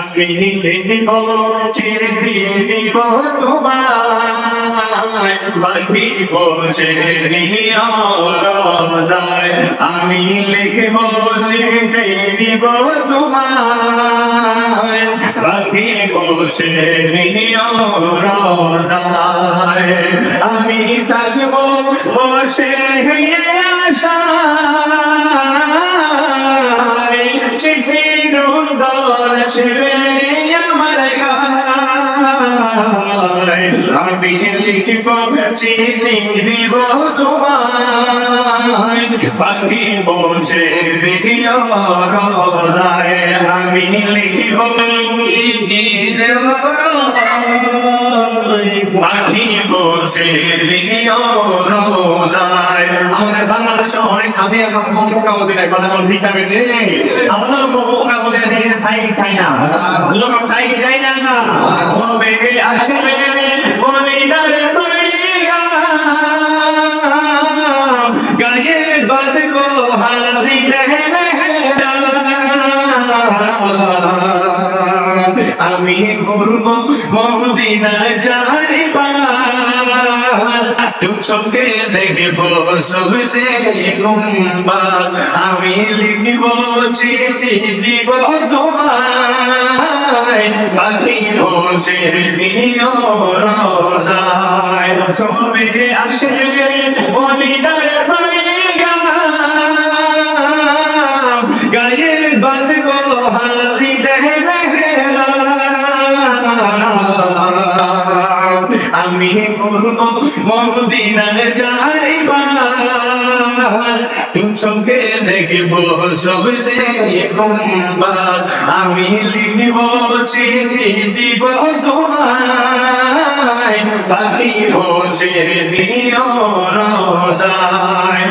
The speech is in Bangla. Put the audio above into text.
আমি লিখব চিরে দিব তোমায় বাকি পৌঁছে নিও রোজায় আমি থাকব বসে হয়ে আসবে আমার আমি লিখব চিঠি দিব তোমায় পাখি পৌঁছে দিও আমি লিখব পাখি পৌঁছে দিও বাংলাদেশে অনেক আমি এখন মোকা মধ্যে থেকে থাই চাই না। চাই চাই না? বেগে আগে কইয়া গায়ে বাদ কো আমি ঘুরব যাইবা তু চোখে দেখব সবসে গুম্বা। আমি লিখব, চিঠি দিব তোমায়। বাকি বসে দিও রোজায়। চবে আসে মদিনায় আমি করব মদিনায় যাইবা তুম সঙ্গে দেখব সবসে গুম্বা আমি লিখব চিনি দিব তোমায় দিও রোজায়